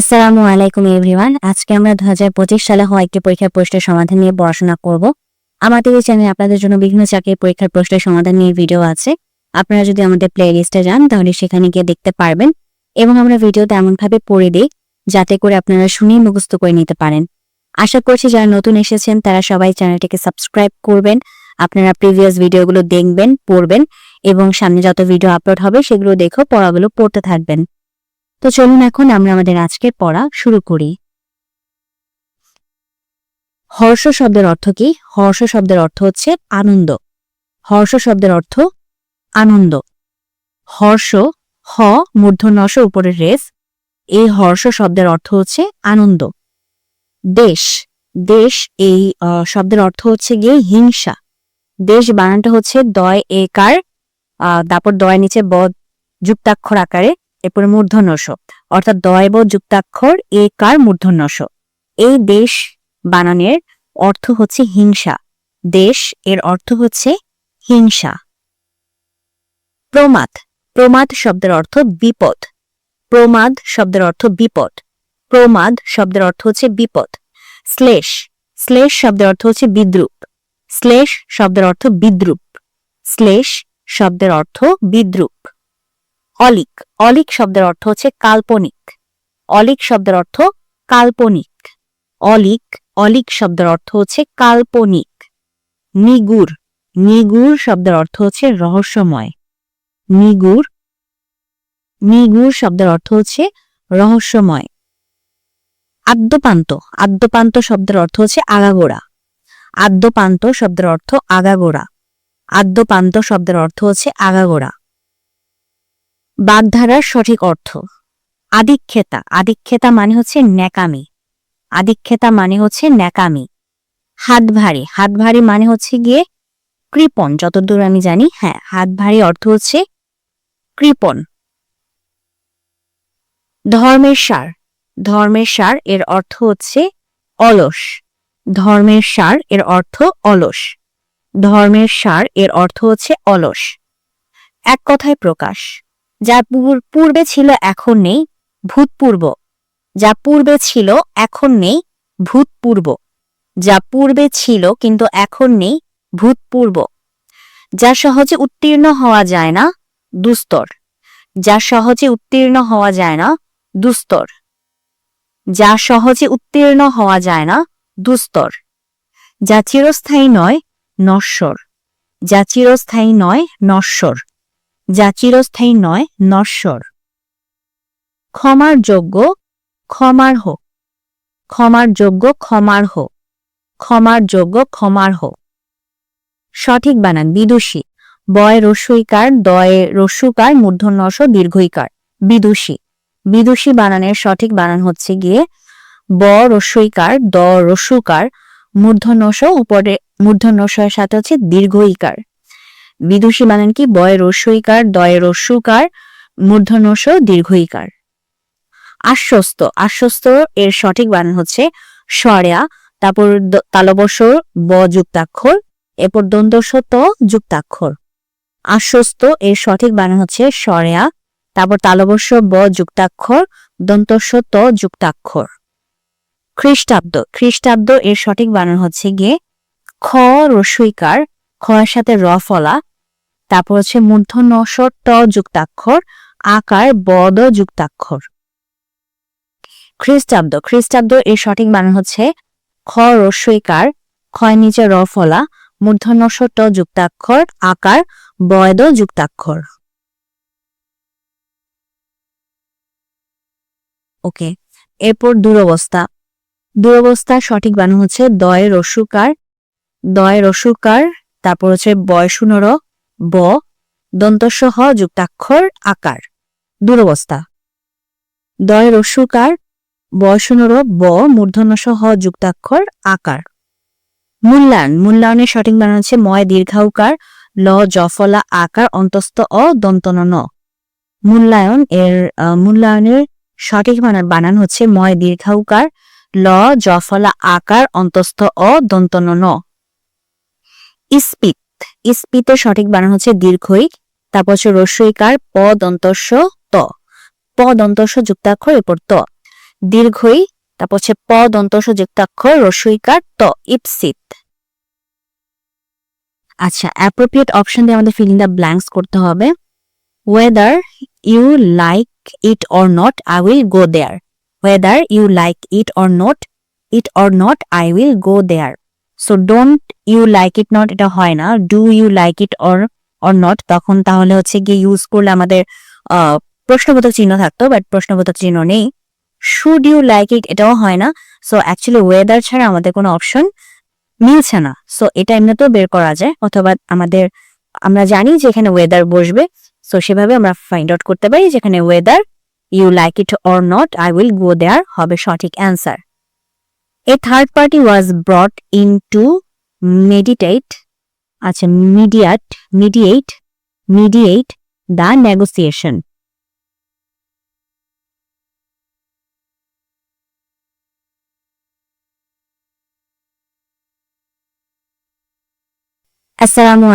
আসসালামু আলাইকুম এভরিওয়ান। আজকে আমরা দু হাজার পঁচিশ সালে হওয়া একটি পরীক্ষার প্রশ্নের সমাধান নিয়ে পড়াশোনা করব। আমাদের এই চ্যানেলে আপনাদের জন্য বিভিন্ন চাকরির পরীক্ষার প্রশ্নের সমাধান নিয়ে ভিডিও আছে। আপনারা যদি আমাদের প্লে লিস্টে যান, তাহলে সেখানে গিয়ে দেখতে পারবেন এবং আমরা ভিডিওতে এমনভাবে পড়ে দিই, যাতে করে আপনারা শুনেই মুখস্থ করে নিতে পারেন। আশা করছি যারা নতুন এসেছেন, তারা সবাই চ্যানেলটিকে সাবস্ক্রাইব করবেন, আপনারা প্রিভিয়াস ভিডিওগুলো দেখবেন, পড়বেন এবং সামনে যত ভিডিও আপলোড হবে, সেগুলো দেখেও পড়াগুলো পড়তে থাকবেন। তো চলুন এখন আমরা আমাদের আজকের পড়া শুরু করি। হর্ষ শব্দের অর্থ কি? হর্ষ শব্দের অর্থ হচ্ছে আনন্দ। হর্ষ শব্দের অর্থ আনন্দ। হর্ষ হ মূর্ধন্যস উপরের রেস এই হর্ষ শব্দের অর্থ হচ্ছে আনন্দ। দেশ দেশ এই শব্দের অর্থ হচ্ছে গিয়ে হিংসা। দেশ বানানটা হচ্ছে দয় একার আহ, তারপর দয় নিচে ব যুক্তাক্ষর আকারে এরপরে মূর্ধন্যস অর্থাৎ দয়ব যুক্তাক্ষর, এ কার মূর্ধন্যস এই দেশ বানানের অর্থ হচ্ছে হিংসা। দেশ এর অর্থ হচ্ছে হিংসা। প্রমাদ। প্রমাদ শব্দের অর্থ বিপদ। প্রমাদ শব্দের অর্থ বিপদ। প্রমাদ শব্দের অর্থ হচ্ছে বিপদ। শ্লেষ। শ্লেষ শব্দের অর্থ হচ্ছে বিদ্রুপ। শ্লেষ শব্দের অর্থ বিদ্রুপ। শ্লেষ শব্দের অর্থ বিদ্রুপ। অলিক। অলিক শব্দের অর্থ হচ্ছে কাল্পনিক। অলিক শব্দের অর্থ কাল্পনিক। অলিক অলিক শব্দের অর্থ হচ্ছে কাল্পনিক। নিগুর নিগুর শব্দের অর্থ হচ্ছে রহস্যময়। নিগুর নিগুর শব্দের অর্থ হচ্ছে রহস্যময়। আদ্যপান্ত আদ্যপান্ত শব্দের অর্থ হচ্ছে আগাগোড়া। আদ্যপান্ত শব্দের অর্থ আগাগোড়া। আদ্যপান্ত শব্দের অর্থ হচ্ছে আগাগোড়া। বাগধারার সঠিক অর্থ। আদিক্ষেতা। আদিক্ষেতা মানে হচ্ছে ন্যাকামি। আদিক্ষেতা মানে হচ্ছে ন্যাকামি। হাত ভারী হাত ভারী মানে হচ্ছে গিয়ে কৃপণ। যতদূর আমি জানি হ্যাঁ হাত ভারী অর্থ হচ্ছে কৃপণ। ধর্মের সার। ধর্মের সার এর অর্থ হচ্ছে অলস। ধর্মের সার এর অর্থ অলস। ধর্মের সার এর অর্থ হচ্ছে অলস। এক কথায় প্রকাশ। যা পূর- পূর্বে ছিল, এখন নেই, ভূতপূর্ব। যা পূর্বে ছিল, এখন নেই, ভূতপূর্ব। যা পূর্বে ছিল, কিন্তু এখন নেই, ভূতপূর্ব। যা সহজে উত্তীর্ণ হওয়া যায় না, দুস্তর। যা সহজে উত্তীর্ণ হওয়া যায় না, দুস্তর। যা সহজে উত্তীর্ণ হওয়া যায় না, দুস্তর। যা চিরস্থায়ী নয়, নশ্বর। যা চিরস্থায়ী নয়, নশ্বর। যা চিরস্থায়ী নয়, নশ্বর। ক্ষমার যোগ্য, ক্ষমার হোক। ক্ষমার যোগ্য, ক্ষমার হোক। ক্ষমার যোগ্য, ক্ষমার হোক। সঠিক বানান, বিদুষী। বয় রস্যইকার দয়ে রস্যুকার মূর্ধন্যস দীর্ঘইকার। বিদুষী। বিদুষী বানানের সঠিক বানান হচ্ছে গিয়ে ব রস্যইকার দ রস্যুকার মূর্ধন্যস উপরে, মূর্ধন্যসের সাথে হচ্ছে দীর্ঘইকার। বিদুষী বানান কি? বয় রস্যইকার দয়ে রস্যুকার মূর্ধন্যস দীর্ঘইকার। আশ্বস্ত। আশ্বস্ত এর সঠিক বানান হচ্ছে সরেয়া তারপর দ- তালবস ব যুক্তাক্ষর, এরপর দন্তস্ব ত যুক্তাক্ষর। আশ্বস্ত এর সঠিক বানান হচ্ছে সরেয়া তারপর তালবস্য ব যুক্তাক্ষর দন্তস্ব ত যুক্তাক্ষর। খ্রিস্টাব্দ। খ্রিস্টাব্দ এর সঠিক বানান হচ্ছে গিয়ে খ রস্যইকার খ এর সাথে র ফলা তারপর হচ্ছে মূর্ধন্য স ট যুক্তাক্ষর, আকার বদ যুক্তাক্ষর। খ্রিস্টাব্দ। খ্রিস্টাব্দ এর সঠিক বানান হচ্ছে খ রস্যইকার ক্ষয় নিচে র ফলা, মূর্ধন্য স ট যুক্তাক্ষর, আকার বয়দ যুক্তাক্ষর। ওকে, এরপর দুরবস্থা। দুরবস্থার সঠিক বানান হচ্ছে দয় রস্যুকার দয় রস্যুকার তারপর হচ্ছে বয় বয়সুনর ব দন্তস্ব হ যুক্তাক্ষর, আকার। দুরবস্থা। দয় রস্যুকার বয়সুনর ব মূর্ধন্যস হ যুক্তাক্ষর, আকার। মূল্যায়ন। মূল্যায়নের সঠিক বানান হচ্ছে ময় দীর্ঘাউকার ল জফলা আকার, অন্তস্থ অ দন্তন ন মূল্যায়ন এর মূল্যায়নের সঠিক বানান বানান হচ্ছে ময় দীর্ঘাউকার ল জফলা আকার, অন্তস্থ অ দন্তন ন ইস্পিত ইস্পিতের সঠিক বানান হচ্ছে দীর্ঘইক, তারপর হচ্ছে রস্যইকার, প ত। প যুক্তাক্ষর, এরপর ত। দীর্ঘই তারপর হচ্ছে প যুক্তাক্ষর রসইকার ত, ইপসিত। আচ্ছা অ্যাপ্রোপ্রিয়েট অপশন দিয়ে আমাদের ফিলিং দ্য ব্ল্যাঙ্কস করতে হবে। Whether you like it or not I will go there whether you like it or not it or not I will go there so don't you like it not এটা হয় না। Do you like it or or not তখন তাহলে হচ্ছে গিয়ে use করলে আমাদের প্রশ্নবোধক চিহ্ন থাকতো বাট প্রশ্নবোধক চিহ্ন নেই। শুড ইউ লাইক ইট এটাও হয় না। সো অ্যাকচুয়ালি ওয়েদার ছাড়া আমাদের কোনো অপশন মিলছে না। সো এটা এমনিতেও বের করা যায়, অথবা আমাদের, আমরা জানি যে এখানে ওয়েদার বসবে। সো সেভাবে আমরা ফাইন্ড আউট করতে পারি যেখানে whether you like it or not I will go there হবে সঠিক answer a third party was brought in to meditate আচ্ছা mediate mediate mediate the negotiation আসসালামু